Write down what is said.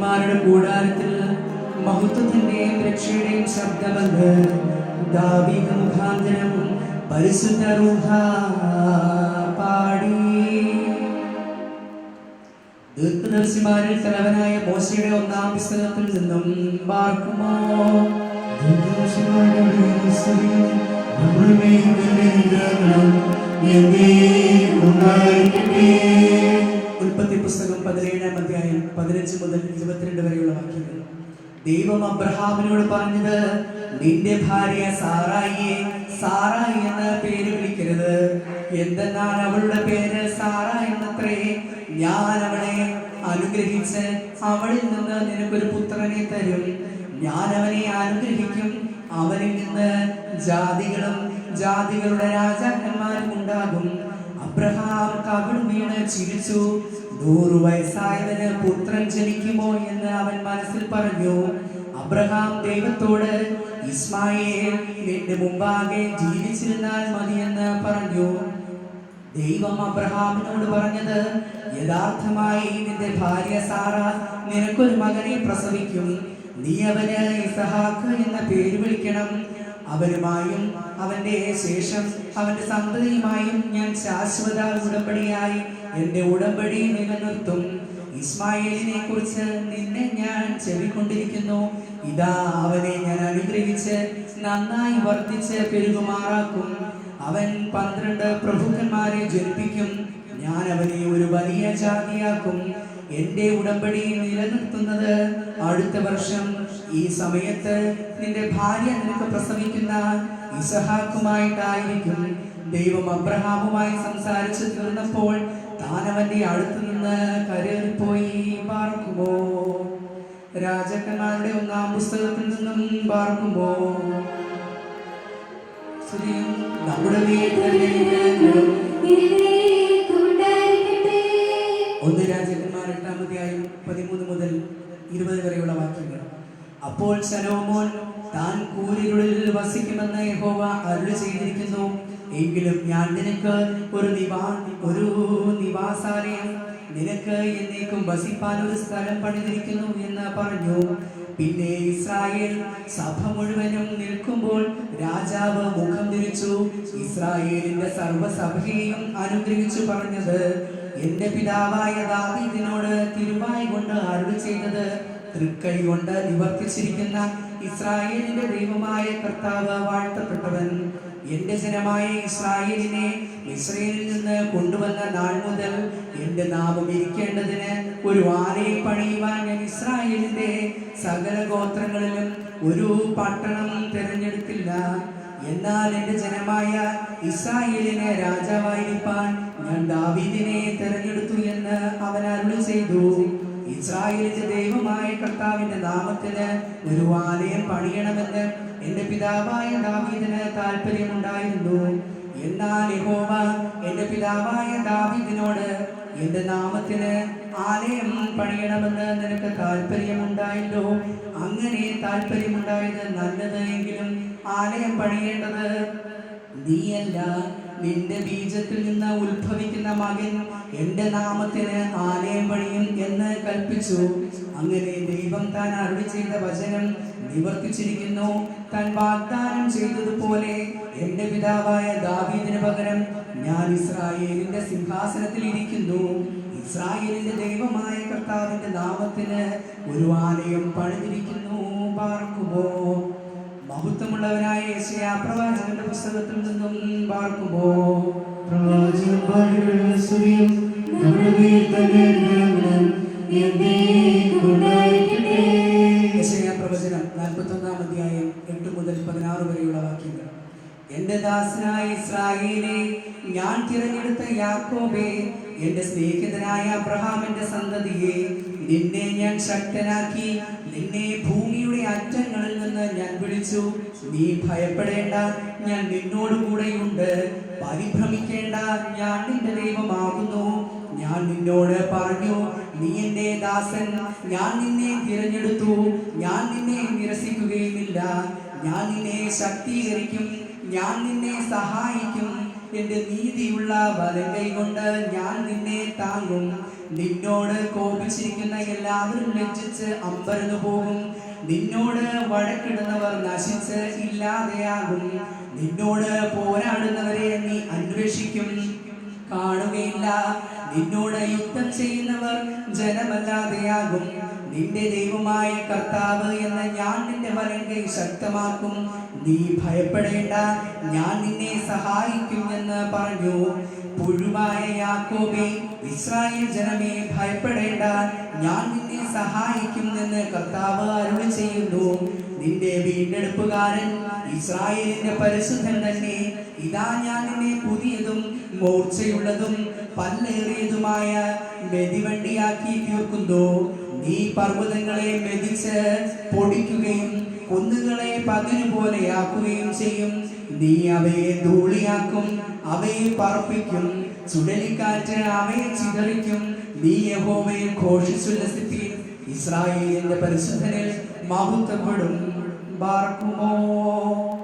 ദൂതന്മാരുടെ കൂടാരത്തിൽ മഹത്വത്തിന്റെയും രക്ഷയുടെയും ശബ്ദമെന്ന് ദാവീദ് മുഖാന്തരം പരിശുദ്ധ പാടി. ദീർഘദർശിമാരിൽ തലവനായ മോശയുടെ ഒന്നാം പുസ്തകത്തിൽ നിന്നും പാർക്കുമോ ഉൽപ്പത്തി പുസ്തകം പതിനേഴാം അധ്യായം പതിനഞ്ച് മുതൽ ഇരുപത്തിരണ്ട് വരെയുള്ള വാക്യങ്ങൾ. ദൈവം അബ്രഹാമിനോട് പറഞ്ഞത് നിന്റെ ഭാര്യ സാറായിയെ സാറായി എന്ന പേര് വിളിക്കരുത്. എന്തെന്നാൽ അവളുടെ പേര് സാറ എന്നത്രേ. ഞാൻ അവളെ അനുഗ്രഹിച്ച് അവളിൽ നിന്ന് നിനക്കൊരു പുത്രനെ തരും. ഞാൻ അവനെ അനുഗ്രഹിക്കും. അവനിൽ നിന്ന് ജാതികളും ജാതികളുടെ രാജാക്കന്മാരും ഉണ്ടാകും. അബ്രഹാം കവിണ്ണീണ് വീണ് ചിരിച്ചു നൂറ് വയസ്സായവന് പുത്രൻ ജനിക്കുമോ എന്ന് അവൻ മനസ്സിൽ പറഞ്ഞു. അബ്രഹാം ദൈവത്തോട് ഇസ്മായേൽ നിന്റെ മുമ്പാകെ ജീവിച്ചിരുന്നാൽ മതിയെന്ന് പറഞ്ഞു. ദൈവം അബ്രഹാമിനോട് പറഞ്ഞത് യഥാർത്ഥമായി നിന്റെ ഭാര്യ സാറ നിനക്കൊരു മകനെ പ്രസവിക്കും. നീ അവന് ഇസഹാക്ക് എന്ന പേര് വിളിക്കണം. അവനുമായും അവന്റെ ശേഷം അവന്റെ സന്തതിയുമായും ഞാൻ ശാശ്വത ഉടമ്പടിയായി എന്റെ ഉടമ്പടി നിലനിർത്തും. ഇസ്മായിലിനെ കുറിച്ച് നിന്നെ ഞാൻ ചെവിക്കൊണ്ടിരിക്കുന്നു. ഇതാ അവനെ ഞാൻ അനുഗ്രഹിച്ച് നന്നായി വർദ്ധിച്ച് പെരുകുമാറാക്കും. അവൻ പന്ത്രണ്ട് പ്രഭുക്കന്മാരെ ജനിപ്പിക്കും. ഞാൻ അവനെ ഒരു വലിയ ജാതിയാക്കും. എന്റെ ഉടമ്പടി നിലനിർത്തുന്നത് അടുത്ത വർഷം. ഈ സമയത്ത് നിന്റെ ഭാര്യ നിനക്ക് പ്രസവിക്കുന്ന ഇസഹാക്കുമായിട്ടായിരിക്കും. ദൈവം അബ്രഹാമുമായി സംസാരിച്ചു തീർന്നപ്പോൾ താൻ അവന്റെ അടുത്ത് നിന്ന് കരേറിപ്പോയി പാർക്കുമോ? രാജാക്കന്മാരുടെ ഒന്നാം പുസ്തകത്തിൽ നിന്നും പാർക്കുമ്പോ സ്തുതിയും നമ്മുടെ വീട്ടിലും ഒന്ന് രാജാക്കന്മാർ എട്ടാം അധ്യായം പതിമൂന്ന് മുതൽ ഇരുപത് വരെയുള്ള വാക്യങ്ങൾ. അപ്പോൾ ശലോമോൻ താൻ കൂരിരുളിൽ വസിക്കുമെന്ന് യഹോവ അരുളി ചെയ്തിരിക്കുന്നു. എങ്കിലും ഞാൻ നിനക്ക് ഒരു നിവാ ഒരു നിവാസാലയം നിനക്ക് എന്നേക്കും വസിപ്പാൻ ഒരു സ്ഥലം പണിതിരിക്കുന്നു എന്ന് പറഞ്ഞു. പിന്നെ ഇസ്രായേൽ സഭ മുഴുവനും നിൽക്കുമ്പോൾ രാജാവ് മുഖം തിരിച്ചു ഇസ്രായേലിന്റെ സർവസഭയെയും അനുഗ്രഹിച്ചു പറഞ്ഞത് എന്റെ പിതാവായ ദാവീദിനോട് തിരുവായി കൊണ്ട് അരുൾ ചെയ്തത് തൃക്കൈ കൊണ്ട് നിവർത്തിച്ചിരിക്കുന്ന ഇസ്രായേലിന്റെ ദൈവമായ കർത്താവ് വാഴ്ത്തപ്പെട്ടവൻ. എന്റെ ജനമായ ഇസ്രായേലിനെ ഇസ്രയേലിൽ നിന്ന് കൊണ്ടുവന്ന നാൾ മുതൽ എന്റെ നാമം ഇരിക്കേണ്ടതിന് ഒരു ആലയം പണിയുവാൻ ഞാൻ ഇസ്രായേലിന്റെ സകല ഗോത്രങ്ങളിലും ഒരു പട്ടണം തിരഞ്ഞെടുത്തില്ല. എന്നാൽ എന്റെ ജനമായ ഇസ്രായേലിനെ രാജാവായിരിക്കാൻ ഞാൻ ദാവീദിനെ തെരഞ്ഞെടുത്തു എന്ന് അവൻ അരുളി ചെയ്തു. ഇസ്രായേലിന്റെ ദൈവമായ കർത്താവിന്റെ നാമത്തിന് ഒരു ആലയം പണിയണമെന്ന് എന്റെ പിതാവായ ദാവീദിന് താല്പര്യമുണ്ടായിരുന്നു എന്നാൽ യഹോവ എന്റെ പിതാവായ ദാവീദിനോട് എന്റെ നാമത്തിന് ആലയം പണിയണമെന്ന് നിനക്ക് താല്പര്യമുണ്ടായല്ലോ അങ്ങനെ താല്പര്യമുണ്ടായത് നല്ലത് എങ്കിലും ആലയം പണിയേണ്ടത്? നീയല്ല. നിന്റെ ബീജത്തിൽ നിന്ന് ഉത്ഭവിക്കുന്ന മകൻ എന്റെ നാമത്തിന് ആലയം പണിയും എന്ന് കൽപ്പിച്ചു. അങ്ങനെ ദൈവം താൻ അരുളി ചെയ്ത വചനം നിവർത്തിച്ചിരിക്കുന്നു. താൻ വാഗ്ദാനം ചെയ്തതുപോലെ എന്റെ പിതാവായ ദാവീദിന് പകരം ഞാൻ ഇസ്രായേലിന്റെ സിംഹാസനത്തിൽ ഇരിക്കുന്നു. ഇസ്രായേലിന്റെ ദൈവമായ കർത്താവിന്റെ നാമത്തിന് ഒരു ആലയം പണിതിരിക്കുന്നു. പാർക്കുമോ? മഹത്വമുള്ളവനായ യേശയാ പ്രവാചകന്റെ പുസ്തകത്തിൽ നിന്നും പാർക്കുമോ യെശയ്യാ പ്രവചനം നാൽപ്പത്തൊന്നാം അധ്യായം എട്ട് മുതൽ പതിനാറ് വരെയുള്ള വാക്യങ്ങൾ. എന്റെ ദാസനായ ഇസ്രായേലെ ഞാൻ തിരഞ്ഞെടുത്ത യാക്കോബേ എന്റെ സ്നേഹിതനായ അബ്രഹാമിന്റെ സന്തതിയെ നിന്നെ ഞാൻ ശക്തനാക്കി നിന്നെ ഭൂമിയുടെ അറ്റങ്ങളിൽ നിന്ന് ഞാൻ വിളിച്ചു. നീ ഭയപ്പെടേണ്ട ഞാൻ നിന്നോട് കൂടെയുണ്ട്. പരിഭ്രമിക്കേണ്ട ഞാൻ നിന്റെ ദൈവമാകുന്നു. ഞാൻ നിന്നോട് പറഞ്ഞു നീ എന്റെ ദാസൻ. ഞാൻ നിന്നെ തിരഞ്ഞെടുത്തു. ഞാൻ നിന്നെ നിരസിക്കുകയുമില്ല. ഞാൻ നിന്നെ ശക്തീകരിക്കും. ഞാൻ നിന്നെ സഹായിക്കും. എന്റെ നീതിയുള്ള വലങ്കൈ കൊണ്ട് ഞാൻ നിന്നെ താങ്ങും നിന്നോട് കോപിച്ചിരിക്കുന്ന എല്ലാവരും ലജ്ജിച്ച് അമ്പരന്നു പോകും. നിന്നോട് വഴക്കിടുന്നവർ നശിച്ച് ഇല്ലാതെയാകും. നിന്നോട് പോരാടുന്നവരെ നീ അന്വേഷിക്കും. കാണുകയില്ല. നിന്നോട് യുദ്ധം ചെയ്യുന്നവർ ജനമല്ലാതെയാകും. നിന്റെ ദൈവമായ കർത്താവ് എന്ന ഞാൻ നിന്റെ വലങ്കൈ ശക്തമാക്കും. നീ ഭയപ്പെടേണ്ട ഞാൻ നിന്നെ സഹായിക്കും എന്ന് പറഞ്ഞു. പുഴുവായ യാക്കോബേ ഇസ്രായേൽ ജനമേ ഭയപ്പെടേണ്ട ഞാൻ നിന്നെ സഹായിക്കും എന്ന് കർത്താവ് അരുളി ചെയ്യുന്നു. നിന്റെ വീണ്ടെടുപ്പുകാരൻ ഇസ്രായേലിന്റെ പരിശുദ്ധൻ തന്നെ. ഇതാ ഞാൻ നിന്നെ പുതിയതും മൂർച്ചയുള്ളതും പല്ലേറിയതുമായ മെതിവണ്ടിയാക്കി തീർക്കുന്നു. നീ പർവതങ്ങളെ മെതിച്ച് പൊടിക്കുകയും കുന്നുകളെ പതിരു പോലെയാക്കുകയും ചെയ്യും. നീ അവയെ ധൂളിയാക്കും അവയെ പറപ്പിക്കും. ചുഴലിക്കാറ്റ് അവയെ ചിതറിക്കും. നീ യഹോവയെ ഘോഷിച്ചുല്ലസിപ്പി ഇസ്രായേലിന്റെ പരിശുദ്ധനിൽ മഹത്വപ്പെടും. ബാർക്കുമോ